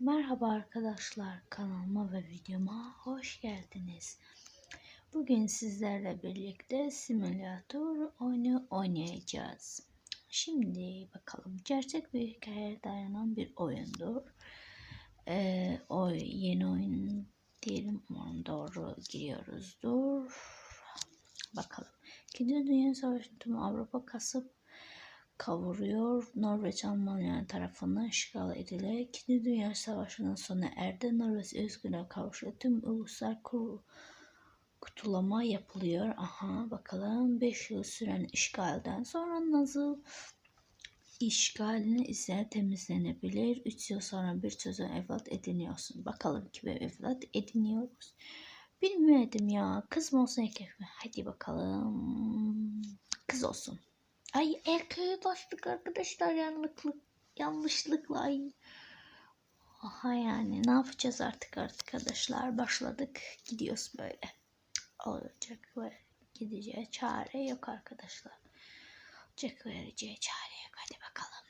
Merhaba arkadaşlar kanalıma ve videoma hoş geldiniz. Bugün sizlerle birlikte simülatör oyunu oynayacağız. Şimdi bakalım gerçek bir hikayeye dayanan bir oyundur. Ee, o yeni oyun diyelim umarım doğru giriyoruzdur. Bakalım. İkinci Dünya Savaşı tüm Avrupa kasıp kavuruyor. Norveç Almanya tarafından işgal edilerek İkinci Dünya Savaşı'nın sona erdi. Norveç özgürlüğe kavuştu. Tüm uluslar kutulama yapılıyor. Aha bakalım 5 yıl süren işgalden sonra nasıl işgalini ise temizlenebilir. 3 yıl sonra bir çocuğa evlat ediniyorsun. Bakalım kime evlat ediniyoruz. Bilmedim ya. Kız mı olsun erkek mi? Hadi bakalım. Kız olsun. Ay erkeğe bastık arkadaşlar yanlışlıkla. Yanlışlıkla ay. Aha yani ne yapacağız artık arkadaşlar. Başladık. Gidiyoruz böyle. Olacak ve gideceği çare yok arkadaşlar. Olacak vereceği çare yok. Hadi bakalım.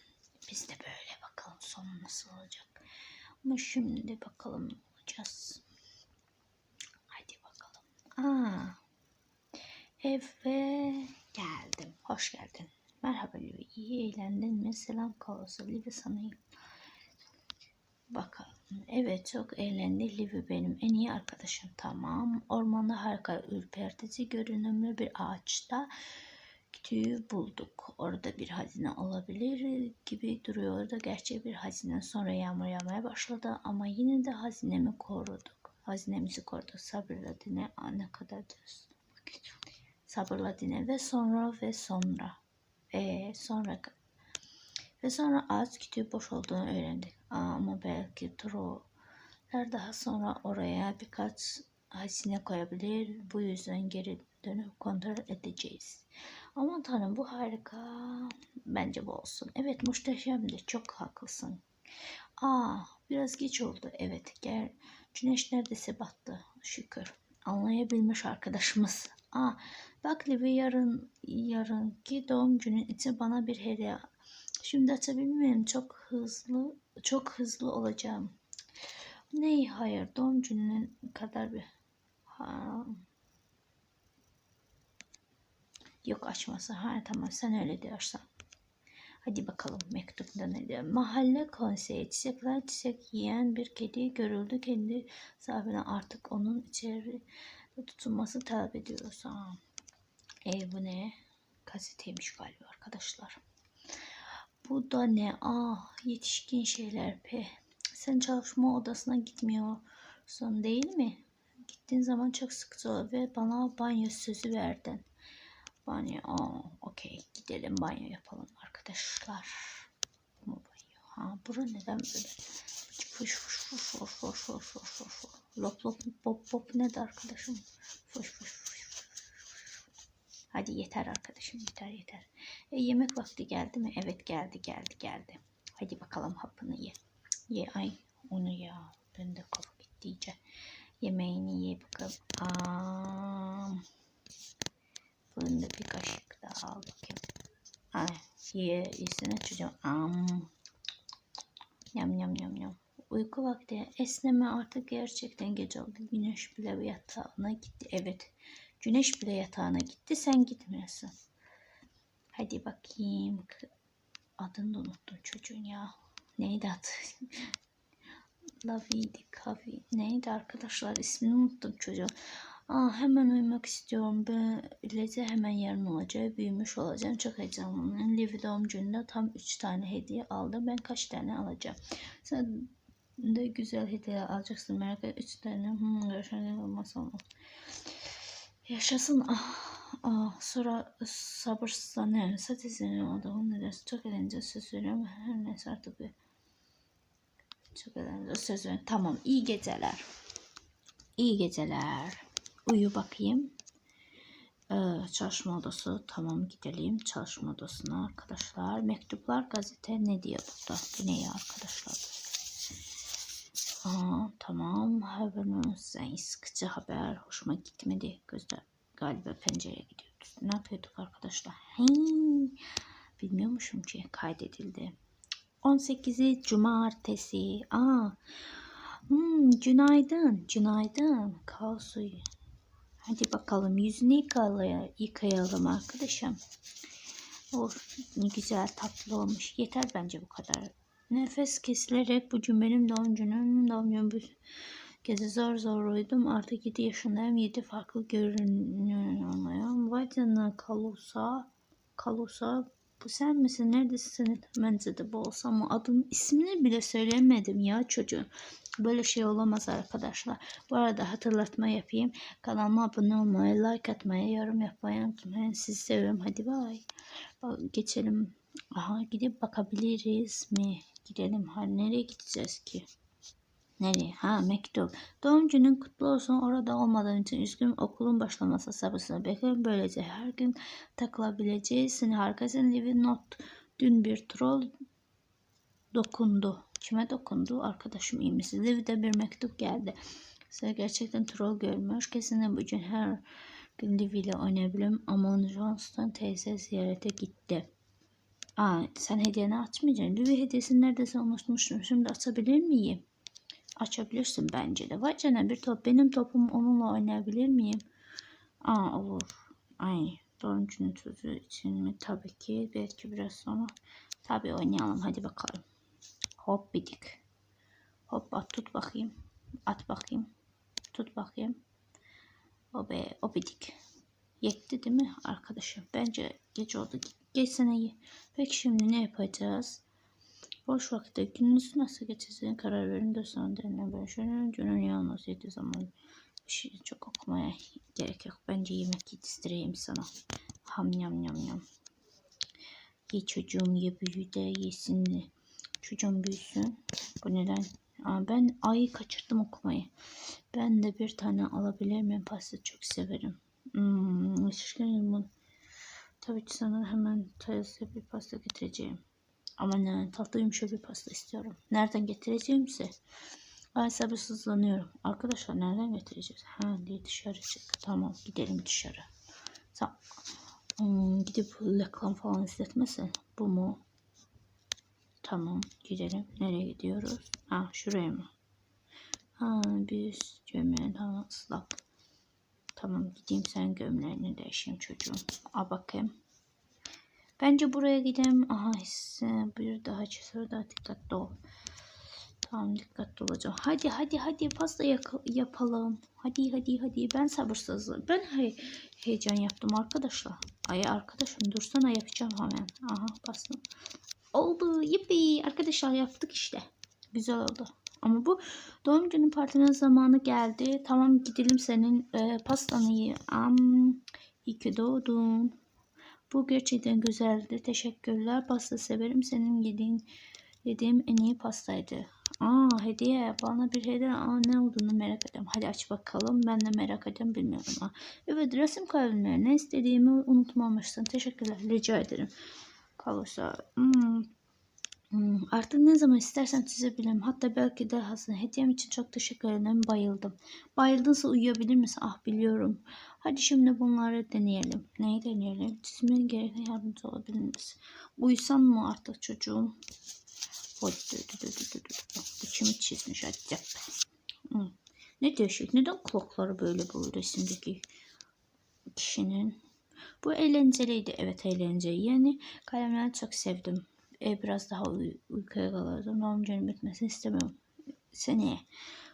Biz de böyle bakalım sonu nasıl olacak. Ama şimdi bakalım ne olacağız. Hadi bakalım. Aa, eve geldim. Hoş geldin. Merhaba Livi. İyi eğlendin mi? Selam kalası. Livi sana Bakalım. Evet çok eğlendi. Livi benim en iyi arkadaşım. Tamam. Ormanda harika ürpertici görünümlü bir ağaçta kütüğü bulduk. Orada bir hazine olabilir gibi duruyordu. Gerçek bir hazine. Sonra yağmur yağmaya başladı ama yine de hazinemi koruduk. Hazinemizi koruduk. Sabırla dinle. Aa, ne kadar diyorsun? Sabırla dinle ve sonra ve sonra ve sonra ve sonra ağaç kütüğü boş olduğunu öğrendik. Ama belki troller daha sonra oraya birkaç hazine koyabilir. Bu yüzden geri dönüp kontrol edeceğiz. Aman tanrım bu harika. Bence bu olsun. Evet muhteşemdi. Çok haklısın. Aa biraz geç oldu. Evet gel. Güneş neredeyse battı. Şükür. Anlayabilmiş arkadaşımız. Aa bak Livi yarın yarınki doğum günün için bana bir hediye. Şimdi açabilmem çok hızlı çok hızlı olacağım. Ne hayır doğum gününün kadar bir ha. Yok açması. Ha tamam sen öyle diyorsan. Hadi bakalım mektupta ne diyor. Mahalle konseyi çiçekler çiçek yiyen bir kedi görüldü. Kendi sahibine artık onun içeri tutulması talep ediyoruz. Ha. E bu ne? Gazeteymiş galiba arkadaşlar. Bu da ne? Ah yetişkin şeyler pe. Sen çalışma odasına gitmiyorsun değil mi? Gittiğin zaman çok sıkıcı olur ve bana banyo sözü verdin. Banyo. Aa, okey. Gidelim banyo yapalım arkadaşlar. Ha, bura neden böyle? Fuş fuş fuş fuş fuş fuş fuş fuş fuş. Lop lop pop pop ne de arkadaşım? Fuş fuş fuş. Hadi yeter arkadaşım yeter yeter. E, yemek vakti geldi mi? Evet geldi geldi geldi. Hadi bakalım hapını ye. Ye ay onu ya. Ben de kafa gitti. Yemeğini ye bakalım. Aa, bunu da bir kaşık daha al bakayım. Ay ye yesene çocuğum. Am. Yam yam yam yam. Uyku vakti esneme artık gerçekten gece oldu. Güneş bile yatağına gitti. Evet. Güneş bile yatağına gitti. Sen gitmiyorsun. Hadi bakayım. Adını da unuttum çocuğun ya. Neydi adı? Lavidi Kavi. Neydi arkadaşlar? ismini unuttum çocuğun. Aa, hemen uyumak istiyorum. Böylece hemen yarın olacağı büyümüş olacağım. Çok heyecanlıyım. Livi doğum gününde tam 3 tane hediye aldı. Ben kaç tane alacağım? Sen de güzel hediye alacaksın. Merak etme. 3 tane. Hmm, görüşen olmazsa olmaz. Yaşasın. Ah, ah, sonra sabırsızlanıyorum. Satizlerim adamın nedense çok eğlenceli söz veriyorum. Her neyse artık bir çok eğlenceli söz veriyorum. Tamam. iyi geceler. İyi geceler. Uyu bakayım. Ee, çalışma odası. Tamam gidelim çalışma odasına arkadaşlar. Mektuplar gazete ne diyor burada? Bu ne ya arkadaşlar? Aa, tamam haberimizden sıkıcı haber hoşuma gitmedi. Gözler galiba pencereye gidiyoruz. Ne yapıyorduk arkadaşlar? Hey, bilmiyormuşum ki kaydedildi. 18'i cumartesi. Aa. Hmm, günaydın. Günaydın. Kaos suyu. Hadi bakalım yüzünü yıkayalım, yıkayalım arkadaşım. Of ne güzel tatlı olmuş. Yeter bence bu kadar. Nefes kesilerek bu cümlenin doğum günüm doğum günüm bu gezi zor zor uyudum. Artık 7 yaşındayım. 7 farklı görünüyorum. Vay canına Kalusa. Kalusa bu sen misin? Neredesin? Bence de bu olsa ama adın ismini bile söylemedim ya çocuğun. Böyle şey olamaz arkadaşlar. Bu arada hatırlatma yapayım. Kanalıma abone olmayı, like atmayı, yorum yapmayı unutmayın. Sizi seviyorum. Hadi bay. Geçelim. Aha gidip bakabiliriz mi? Gidelim. Ha nereye gideceğiz ki? Nereye? Ha mektup. Doğum günün kutlu olsun. Orada olmadan için üzgünüm. Okulun başlaması sabırsızla bekliyorum. Böylece her gün takılabileceğiz. Seni harikasın. Livi not. Dün bir troll dokundu. Kime dokundu? Arkadaşım iyi misin? Livi'de bir mektup geldi. Size gerçekten troll görmüş. Kesinlikle bugün her gün Livi ile oynayabilirim. Ama Johnston teyze ziyarete gitti. Aa, sen hediyeni açmayacaksın. Livi hediyesini neredeyse unutmuştum. Şimdi açabilir miyim? Açabilirsin bence de. Vay canına bir top. Benim topum onunla oynayabilir miyim? Aa olur. Ay doğum günü çocuğu için mi? Tabii ki. Belki biraz sonra. Tabii oynayalım. Hadi bakalım. Hop bidik. Hop at tut bakayım. At bakayım. Tut bakayım. O be o bidik. Yetti değil mi arkadaşım? Bence geç oldu. Geçsene iyi. Peki şimdi ne yapacağız? Boş vakitte gününüzü nasıl geçireceğine karar verin de sonra derine bölüşün. Günün yalnız yedi zaman bir şey çok okumaya gerek yok. Bence yemek yetiştireyim sana. Ham yam yam yam. Ye çocuğum ye büyü de. Çocuğum büyüsün. Bu neden? Aa, ben ayı kaçırdım okumayı. Ben de bir tane alabilir miyim? Pasta çok severim. Hmm, şişkin bunu. Tabii ki sana hemen taze bir pasta getireceğim. Ama ne tatlı yumuşak bir pasta istiyorum. Nereden getireceğimse. Ay sabırsızlanıyorum. Arkadaşlar nereden getireceğiz? Ha diye dışarı çık. Tamam gidelim dışarı. Tamam. Hmm, gidip reklam falan izletmesin. Bu mu? Tamam gidelim. Nereye gidiyoruz? Ha şuraya mı? Ha biz gömleğin ha ıslak. Tamam gideyim sen gömleğini değişeyim çocuğum. Al bakayım. Bence buraya gidelim. Aha bir daha daha dikkatli ol. Tamam dikkatli olacağım. Hadi hadi hadi yak- yapalım. Hadi hadi hadi. Ben sabırsızım. Ben he heyecan yaptım arkadaşlar. Ay arkadaşım dursana yapacağım hemen. Aha pasta. Oldu. Yippi. Arkadaşlar yaptık işte. Güzel oldu. Ama bu doğum günü partinin zamanı geldi. Tamam gidelim senin e, pastanı ye. Am, iyi ki doğdun. Bu gerçekten güzeldi. Teşekkürler. Pasta severim. Senin yediğin yediğim en iyi pastaydı. Aa hediye. Bana bir hediye. Aa ne olduğunu merak ediyorum. Hadi aç bakalım. Ben de merak ediyorum. Bilmiyorum. Aa, evet resim kalemleri. Ne istediğimi unutmamışsın. Teşekkürler. Rica ederim. Kalırsa. Hmm. Hmm, artık ne zaman istersen çizebilirim. Hatta belki de hazır. Hediyem için çok teşekkür ederim. Bayıldım. Bayıldınsa uyuyabilir misin? Ah biliyorum. Hadi şimdi bunları deneyelim. Neyi deneyelim? Çizmenin gerekli yardımcı olabilir misin? Uyusan mı artık çocuğum? İçimi çizmiş acaba. Hmm. Ne değişik. Neden kulakları böyle bu resimdeki kişinin? Bu eğlenceliydi. Evet eğlenceli. Yani kalemleri çok sevdim. E, biraz daha uy uykuya kalırdım. Doğum günüm bitmesini istemiyorum. Seneye.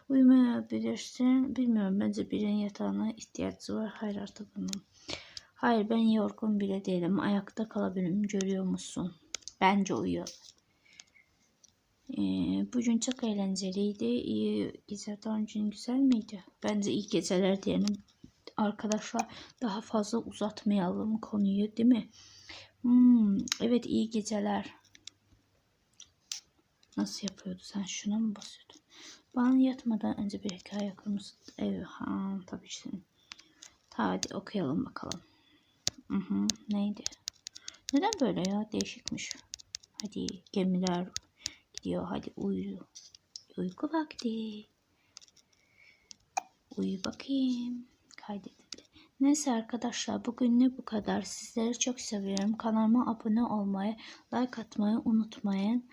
Uyumayabilirsin. Bilmiyorum. Bence birinin yatağına ihtiyacı var. Hayır artık bunun. Hayır ben yorgun bile değilim. Ayakta kalabilirim. Görüyor musun? Bence uyuyor. Ee, bugün çok eğlenceliydi. İyi gece doğum günün güzel miydi? Bence iyi geceler diyelim. Arkadaşlar daha fazla uzatmayalım konuyu değil mi? Hmm, evet iyi geceler. Nasıl yapıyordu? Sen şuna mı basıyordun? Bana yatmadan önce bir hikaye okur? Evet, ha, tabii ki. Hadi okuyalım bakalım. Hı hı, neydi? Neden böyle ya? Değişikmiş. Hadi gemiler gidiyor. Hadi uyu. Uyku vakti. Uyu bakayım. Kaydedildi. Neyse arkadaşlar bugünlük bu kadar. Sizleri çok seviyorum. Kanalıma abone olmayı, like atmayı unutmayın.